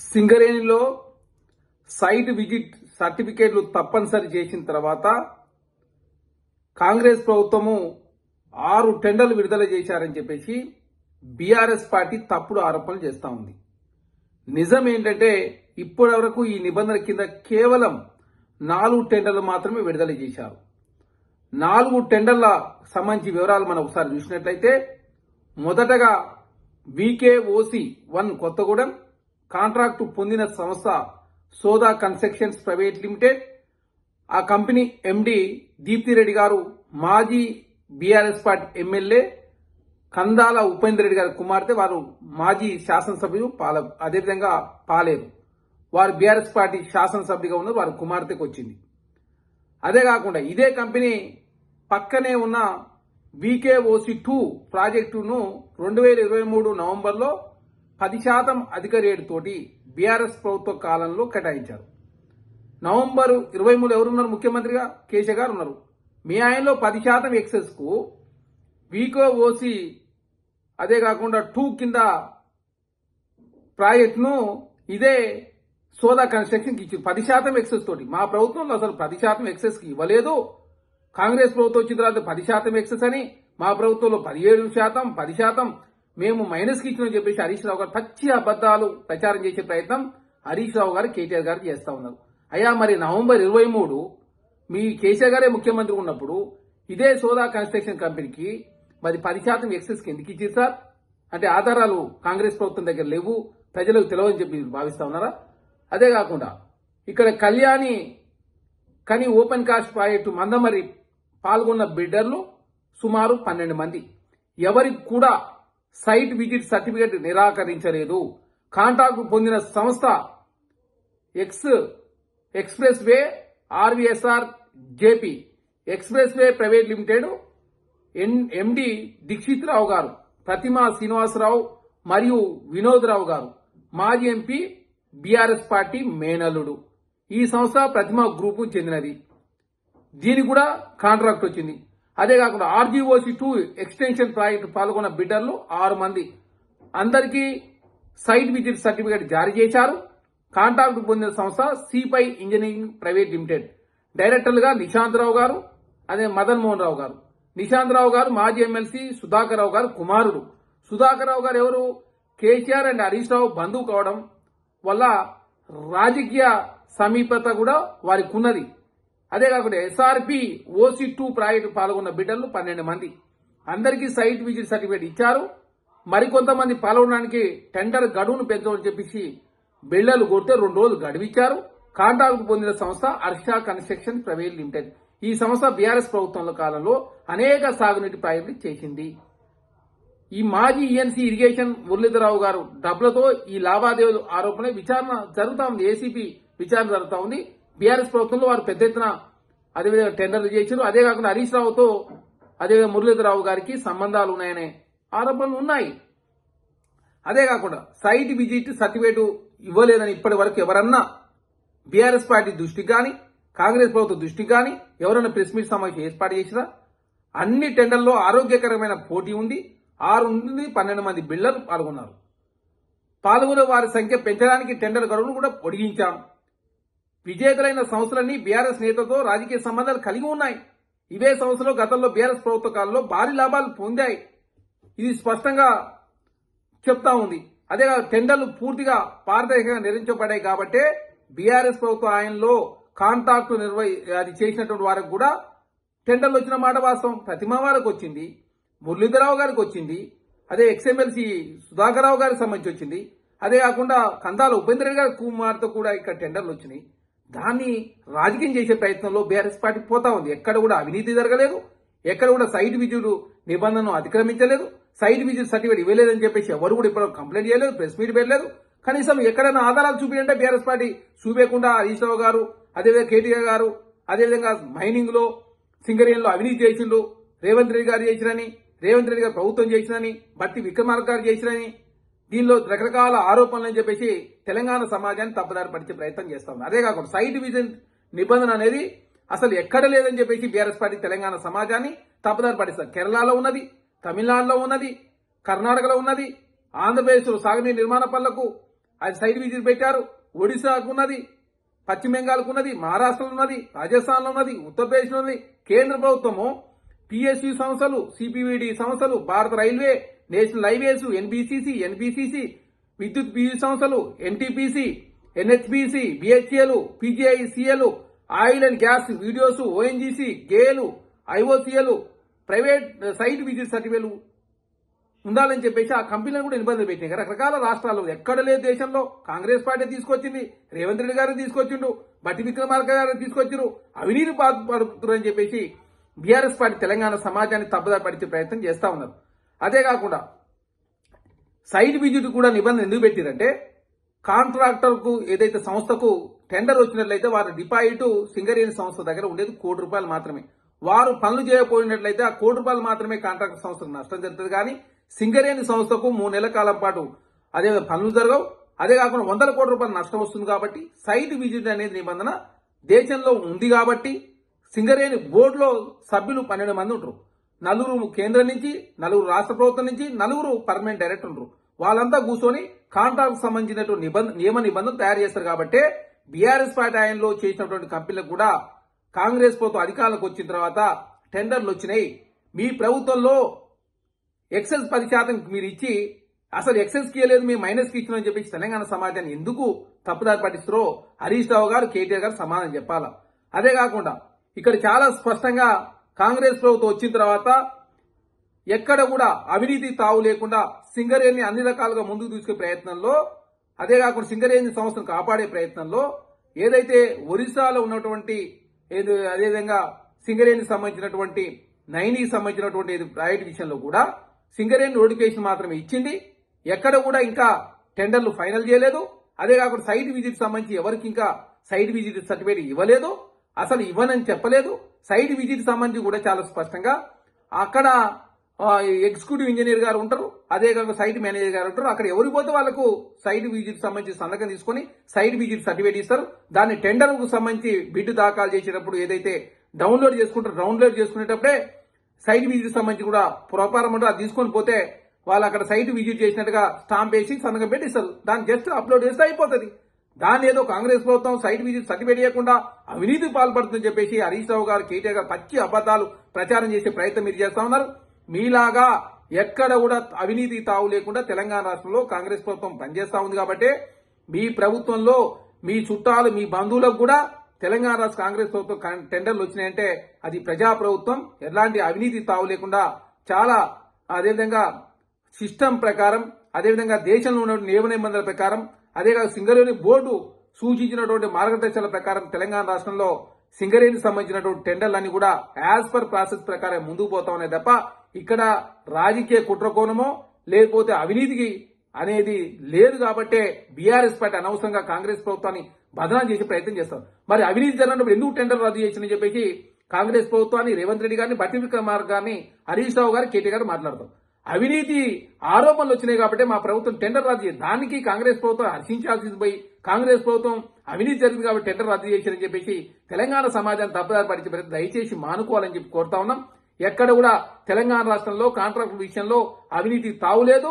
సింగరేణిలో site visit సర్టిఫికేట్లు తప్పనిసరి చేసిన తర్వాత కాంగ్రెస్ ప్రభుత్వము ఆరు టెండర్లు విడుదల చేశారని చెప్పేసి బీఆర్ఎస్ పార్టీ తప్పుడు ఆరోపణలు చేస్తూ ఉంది. నిజం ఏంటంటే ఇప్పటి వరకు ఈ నిబంధన కింద కేవలం నాలుగు టెండర్లు మాత్రమే విడుదల చేశారు. నాలుగు టెండర్ల సంబంధించి వివరాలు మనం ఒకసారి చూసినట్లయితే మొదటగా వికేఓసి వన్ కొత్తగూడెం కాంట్రాక్టు పొందిన సంస్థ సోదా కన్స్ట్రక్షన్స్ ప్రైవేట్ లిమిటెడ్. ఆ కంపెనీ ఎండి దీప్తిరెడ్డి గారు మాజీ BRS party MLA Kandala Upender Reddy గారి కుమార్తె వారు మాజీ శాసనసభ్యులు పాల అదేవిధంగా పాలేరు. వారు బీఆర్ఎస్ పార్టీ శాసనసభ్యుగా ఉన్నారు వారి కుమార్తెకు వచ్చింది. అదే కాకుండా ఇదే కంపెనీ పక్కనే ఉన్న వికేఓసి టూ ప్రాజెక్టును రెండు వేల ఇరవై మూడు నవంబర్లో పది శాతం అధిక రేటుతోటి బీఆర్ఎస్ ప్రభుత్వ కాలంలో కేటాయించారు. నవంబర్ ఇరవై మూడు ఎవరున్నారు? ముఖ్యమంత్రిగా కేసీఆర్ గారు ఉన్నారు. మీ ఆయనలో పది శాతం ఎక్సెస్కు వీకో ఓసి అదే కాకుండా టూ కింద ప్రాజెక్టును ఇదే సోదా కన్స్ట్రక్షన్కి ఇచ్చింది పది శాతం ఎక్సెస్ తోటి. మా ప్రభుత్వంలో అసలు పది శాతం ఎక్సెస్కి ఇవ్వలేదు. కాంగ్రెస్ ప్రభుత్వం వచ్చిన తర్వాత పది శాతం ఎక్సెస్ అని మా ప్రభుత్వంలో పదిహేడు శాతం పది శాతం మేము మైనస్కి ఇచ్చినామని చెప్పేసి హరీష్ రావు గారు పచ్చి అబద్దాలు ప్రచారం చేసే ప్రయత్నం హరీష్ రావు గారు కేటీఆర్ గారు చేస్తా ఉన్నారు. అయ్యా మరి నవంబర్ ఇరవై మూడు మీ కేసీఆర్ గారే ముఖ్యమంత్రి ఉన్నప్పుడు ఇదే సోదా కన్స్ట్రక్షన్ కంపెనీకి మరి పది శాతం ఎక్సెస్కి ఎందుకు ఇచ్చారు సార్? అంటే ఆధారాలు కాంగ్రెస్ ప్రభుత్వం దగ్గర లేవు ప్రజలకు తెలవని చెప్పి భావిస్తా ఉన్నారా? అదే కాకుండా ఇక్కడ కళ్యాణి కని ఓపెన్ కాస్ట్ ప్రాజెక్టు మందమరి పాల్గొన్న బిడ్డర్లు సుమారు పన్నెండు మంది. ఎవరికి కూడా సైట్ విజిట్ సర్టిఫికేట్ నిరాకరించలేదు. కాంట్రాక్ట్ పొందిన సంస్థ ex expressway RVSR JP. Expressway private limited N MD Deekshith Rao గారు ప్రతిమా శ్రీనివాసరావు మరియు వినోద్ రావు గారు. మాజీ ఎంపీ బీఆర్ఎస్ పార్టీ మేనల్లుడు. ఈ సంస్థ ప్రతిమా గ్రూపు చెందినది. దీనికి కూడా కాంట్రాక్ట్ వచ్చింది. అదే కాకుండా ఆర్జీఓసి టూ ఎక్స్టెన్షన్ ప్రాజెక్టు పాల్గొన్న బిడ్డర్లు ఆరు మంది. అందరికీ సైట్ విజిట్ సర్టిఫికేట్ జారీ చేశారు. కాంట్రాక్ట్ పొందిన సంస్థ సిపై ఇంజనీరింగ్ ప్రైవేట్ లిమిటెడ్. డైరెక్టర్లుగా నిశాంత్ రావు గారు అదే మదన్ మోహన్ రావు గారు. నిశాంత్ రావు గారు మాజీ ఎమ్మెల్సీ సుధాకర్ రావు గారు కుమారుడు. సుధాకర్ రావు గారు ఎవరు? కేసీఆర్ అండ్ హరీష్ రావు బంధువు కావడం వల్ల రాజకీయ సమీపత కూడా వారికి ఉన్నది అదే కాకుండా ఎస్ఆర్పి ఓసీ టూ ప్రాజెక్టు పాల్గొన్న బిడ్డలు పన్నెండు మంది. అందరికీ సైట్ విజిట్ సర్టిఫికేట్ ఇచ్చారు. మరికొంతమంది పాల్గొనడానికి టెండర్ గడువును పెంచమని చెప్పేసి బిళ్ళలు కొడితే రెండు రోజులు గడువిచ్చారు. కాంట్రాక్ట్ పొందిన సంస్థ అర్షా కన్స్ట్రక్షన్ ప్రైవేట్ లిమిటెడ్. ఈ సంస్థ బీఆర్ఎస్ ప్రభుత్వంలో కాలంలో అనేక సాగునీటి ప్రాజెక్టులు చేసింది. ఈ మాజీ ఈఎన్సీ ఇరిగేషన్ మురళీధరరావు గారు డబ్బులతో ఈ లావాదేవీలు ఆరోపణ విచారణ జరుగుతా ఉంది. ఏసీపీ విచారణ జరుగుతా ఉంది. బీఆర్ఎస్ ప్రభుత్వంలో వారు పెద్ద ఎత్తున అదేవిధంగా టెండర్లు చేశారు అదే కాకుండా హరీష్ రావుతో అదేవిధంగా మురళీధరరావు గారికి సంబంధాలు ఉన్నాయనే ఆరోపణలు ఉన్నాయి. అదే కాకుండా సైట్ విజిట్ సర్టిఫికేట్ ఇవ్వలేదని ఇప్పటి వరకు ఎవరన్నా బీఆర్ఎస్ పార్టీ దృష్టికి కానీ కాంగ్రెస్ ప్రభుత్వ దృష్టికి కానీ ఎవరైనా ప్రెస్ మీట్ సమావేశం ఏర్పాటు చేసినా అన్ని టెండర్లో ఆరోగ్యకరమైన పోటీ ఉంది ఆరు నుండి పన్నెండు మంది బిల్డర్లు పాల్గొన్నారు. పాల్గొనే వారి సంఖ్య పెంచడానికి టెండర్ గడువును కూడా పొడిగించాం విజేతలైన సంస్థలన్నీ బీఆర్ఎస్ నేతతో రాజకీయ సంబంధాలు కలిగి ఉన్నాయి. ఇవే సంస్థలు గతంలో బీఆర్ఎస్ ప్రభుత్వ కాలంలో భారీ లాభాలు పొందాయి. ఇది స్పష్టంగా చెప్తా ఉంది. అదే టెండర్లు పూర్తిగా పారదర్శకంగా నిర్వహించబడ్డాయి కాబట్టే బీఆర్ఎస్ ప్రభుత్వ ఆయనలో కాంట్రాక్టు నిర్వహి అది చేసినటువంటి వారికి కూడా టెండర్లు వచ్చిన మాట వాస్తవం. ప్రతిమా వారికి వచ్చింది. మురళీధరరావు గారికి వచ్చింది. అదే ఎక్స్ఎమ్మెల్సీ సుధాకర్ రావు గారికి సంబంధించి వచ్చింది. అదే కాకుండా కందాల ఉపేంద్ర రెడ్డి గారి కుమార్తె కూడా ఇక్కడ టెండర్లు వచ్చినాయి. దాన్ని రాజకీయం చేసే ప్రయత్నంలో బీఆర్ఎస్ పార్టీ పోతా ఉంది. ఎక్కడ కూడా అవినీతి జరగలేదు. ఎక్కడ కూడా సైట్ విద్యుత్ నిబంధనను అతిక్రమించలేదు సైట్ విద్యుత్ సర్టిఫికేట్ ఇవ్వలేదని చెప్పేసి ఎవరు కూడా ఇప్పుడు కంప్లైంట్ చేయలేదు ప్రెస్ మీట్ పెట్టలేదు. కనీసం ఎక్కడైనా ఆధారాలు చూపించంటే బీఆర్ఎస్ పార్టీ చూపించకుండా హరీష్ రావు గారు అదేవిధంగా కేటీఆర్ గారు అదేవిధంగా మైనింగ్లో అవినీతి చేసిండు రేవంత్ రెడ్డి గారు చేసినని రేవంత్ రెడ్డి గారు ప్రభుత్వం చేసినని బట్టి విక్రమార్క గారు చేసినని దీనిలో రకరకాల ఆరోపణలు అని చెప్పేసి తెలంగాణ సమాజాన్ని తప్పుదారి పడిచే ప్రయత్నం చేస్తా ఉన్నారు. అదే కాకుండా సైట్ విజన్ నిబంధన అనేది అసలు ఎక్కడ లేదని చెప్పేసి బీఆర్ఎస్ పార్టీ తెలంగాణ సమాజాన్ని తప్పుదారి పడిస్తారు కేరళలో ఉన్నది తమిళనాడులో ఉన్నది కర్ణాటకలో ఉన్నది ఆంధ్రప్రదేశ్లో సాగునీరు నిర్మాణ పనులకు అది సైడ్ విజిట్ పెట్టారు. ఒడిశాకు ఉన్నది పశ్చిమ బెంగాల్కు ఉన్నది మహారాష్ట్రలో ఉన్నది రాజస్థాన్లో ఉన్నది ఉత్తరప్రదేశ్లో ఉన్నది. కేంద్ర ప్రభుత్వము పిఎస్యు సంస్థలు సిపివిడి సంస్థలు భారత railway national highways NBCC NBCC విద్యుత్ పియు సంస్థలు NTPC NHPC బిహెచ్ఏలు PGI oil and gas videos ONGC గేలు ఐఓసీఎలు private site visit సర్టిఫికేట్లు ఉండాలని చెప్పేసి ఆ కంపెనీలను కూడా నిబంధనలు పెట్టినాయి. రకరకాల రాష్ట్రాల్లో ఎక్కడ లేదు దేశంలో కాంగ్రెస్ పార్టీ తీసుకొచ్చింది రేవంత్ రెడ్డి గారు తీసుకొచ్చిండు బట్టి విక్రమార్క గారు తీసుకొచ్చారు అవినీతి పడుతున్నారు చెప్పేసి బీఆర్ఎస్ పార్టీ తెలంగాణ సమాజాన్ని తప్పుదారి పడిచే ప్రయత్నం చేస్తా ఉన్నారు. అదే కాకుండా సైడ్ విజిట్ కూడా నిబంధన ఎందుకు పెట్టిరంటే కాంట్రాక్టర్కు ఏదైతే సంస్థకు టెండర్ వచ్చినట్లయితే వారి డిపాజిట్ సింగరేణి సంస్థ దగ్గర ఉండేది కోటి రూపాయలు మాత్రమే. వారు పనులు చేయకపోయినట్లయితే ఆ కోటి రూపాయలు మాత్రమే కాంట్రాక్టర్ సంస్థకు నష్టం జరుగుతుంది. కానీ సింగరేణి సంస్థకు మూడు నెలల కాలం పాటు అదే పనులు జరగవు. అదే కాకుండా వందల కోట్ల రూపాయలు నష్టం వస్తుంది కాబట్టి సైట్ విజిట్ అనేది నిబంధన దేశంలో ఉంది కాబట్టి సింగరేణి బోర్డులో సభ్యులు పన్నెండు మంది ఉంటారు. నలుగురు కేంద్రం నుంచి నలుగురు రాష్ట్ర ప్రభుత్వం నుంచి నలుగురు పర్మనెంట్ డైరెక్టర్ ఉంటారు వాళ్ళంతా కూర్చొని కాంట్రాక్ట్ సంబంధించినటువంటి నిబంధ నియమ నిబంధనలు తయారు చేస్తారు కాబట్టి బీఆర్ఎస్ పార్టీ ఆయనలో చేసినటువంటి కంపెనీలకు కూడా కాంగ్రెస్ ప్రభుత్వం అధికారంలోకి వచ్చిన తర్వాత టెండర్లు వచ్చినాయి. మీ ప్రభుత్వంలో ఎక్సెస్ పది శాతం మీరు ఇచ్చి అసలు ఎక్సెస్కి మీ మేము మైనస్కి ఇచ్చినామని చెప్పేసి తెలంగాణ సమాజాన్ని ఎందుకు తప్పుదారి పట్టిస్తారో హరీష్ రావు గారు కేటీఆర్ గారు సమాధానం చెప్పాలా? అదే కాకుండా ఇక్కడ చాలా స్పష్టంగా కాంగ్రెస్ ప్రభుత్వం వచ్చిన తర్వాత ఎక్కడ కూడా అవినీతి తావు లేకుండా సింగరేణి అన్ని రకాలుగా ముందుకు తీసుకునే ప్రయత్నంలో అదే కాకుండా సింగరేణి సంస్థను కాపాడే ప్రయత్నంలో ఏదైతే ఒరిస్సాలో ఉన్నటువంటి ఏదో అదేవిధంగా సింగరేణికి సంబంధించినటువంటి నైనికి సంబంధించినటువంటి ప్రైవేట్ విషయంలో కూడా సింగరేణి నోటిఫికేషన్ మాత్రమే ఇచ్చింది. ఎక్కడ కూడా ఇంకా టెండర్లు ఫైనల్ చేయలేదు. అదే కాకుండా సైట్ విజిట్ సంబంధించి ఎవరికి ఇంకా సైట్ విజిట్ సర్టిఫికేట్ ఇవ్వలేదు. అసలు ఇవ్వనని చెప్పలేదు. సైట్ విజిట్ సంబంధించి కూడా చాలా స్పష్టంగా అక్కడ ఎగ్జిక్యూటివ్ ఇంజనీర్ గారు ఉంటారు అదే కాకుండా సైట్ మేనేజర్ గారు ఉంటారు. అక్కడ ఎవరు పోతే వాళ్ళకు సైట్ విజిట్ సంబంధించి సంతకం తీసుకొని సైట్ విజిట్ సర్టిఫికేట్ ఇస్తారు. దాన్ని టెండర్కు సంబంధించి బిడ్ దాఖలు చేసేటప్పుడు ఏదైతే డౌన్లోడ్ చేసుకుంటారు డౌన్లోడ్ చేసుకునేటప్పుడే సైట్ విజిట్ సంబంధించి కూడా ప్రోపారం ఉంటే అది తీసుకొని పోతే వాళ్ళు అక్కడ సైట్ విజిట్ చేసినట్టుగా స్టాంప్ వేసి సంతకం పెట్టి ఇస్తారు. దాన్ని జస్ట్ అప్లోడ్ చేస్తే అయిపోతుంది. దాన్ని ఏదో కాంగ్రెస్ ప్రభుత్వం సైట్ విజిట్ సర్టిఫికేట్ చేయకుండా అవినీతి పాల్పడుతుందని చెప్పేసి హరీష్ రావు గారు కేటీఆర్ గారు పచ్చి అబద్దాలు ప్రచారం చేసే ప్రయత్నం మీరు చేస్తా ఉన్నారు. మీలాగా ఎక్కడ కూడా అవినీతి తావు లేకుండా తెలంగాణ రాష్ట్రంలో కాంగ్రెస్ ప్రభుత్వం పనిచేస్తా ఉంది కాబట్టి మీ ప్రభుత్వంలో మీ చుట్టాలు మీ బంధువులకు కూడా తెలంగాణ రాష్ట్ర కాంగ్రెస్ ప్రభుత్వం కన్- టెండర్లు వచ్చినాయంటే అది ప్రజా ప్రభుత్వం ఎలాంటి అవినీతి తావు లేకుండా చాలా అదేవిధంగా సిస్టమ్ ప్రకారం అదేవిధంగా దేశంలో ఉన్న నియమ నిబంధనల ప్రకారం అదేకాదు సింగరేణి బోర్డు సూచించినటువంటి మార్గదర్శకాల ప్రకారం తెలంగాణ రాష్ట్రంలో సింగరేణికి సంబంధించినటువంటి టెండర్లన్నీ కూడా యాజ్ పర్ ప్రాసెస్ ప్రకారం ముందుకు పోతామనే తప్ప ఇక్కడ రాజకీయ కుట్రకోణమో లేకపోతే అవినీతికి అనేది లేదు కాబట్టే బీఆర్ఎస్ పార్టీ అనవసరంగా కాంగ్రెస్ ప్రభుత్వాన్ని బదనాలు చేసే ప్రయత్నం చేస్తారు మరి అవినీతి జరిగినప్పుడు ఎందుకు టెండర్ రద్దు చేసిందని చెప్పేసి కాంగ్రెస్ ప్రభుత్వాన్ని రేవంత్ రెడ్డి గారిని బట్టి విక్రమార్క గారిని హరీష్ రావు గారు కేటీ గారు మాట్లాడతారు. అవినీతి ఆరోపణలు వచ్చినాయి కాబట్టి మా ప్రభుత్వం టెండర్ రద్దు దానికి కాంగ్రెస్ ప్రభుత్వం హర్షించాల్సింది పోయి కాంగ్రెస్ ప్రభుత్వం అవినీతి జరిగింది కాబట్టి టెండర్ రద్దు చేశారని చెప్పేసి తెలంగాణ సమాజాన్ని తప్పుదారి పరిచే దయచేసి మానుకోవాలని చెప్పి కోరుతా ఉన్నాం. ఎక్కడ కూడా తెలంగాణ రాష్ట్రంలో కాంట్రాక్టుల విషయంలో అవినీతి తావులేదు.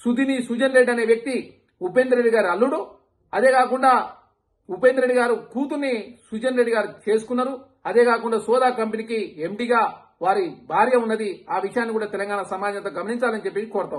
సుధిని సుజన్ రెడ్డి అనే వ్యక్తి ఉపేంద్ర రెడ్డి గారి అల్లుడు. అదే కాకుండా ఉపేంద్ర రెడ్డి గారు కూతుర్ని సుజన్ రెడ్డి గారు చేసుకున్నారు. అదే కాకుండా సోదా కంపెనీకి ఎండిగా వారి భార్య ఉన్నది. ఆ విషయాన్ని కూడా తెలంగాణ సమాజంతో గమనించాలని చెప్పి కోరుతాం.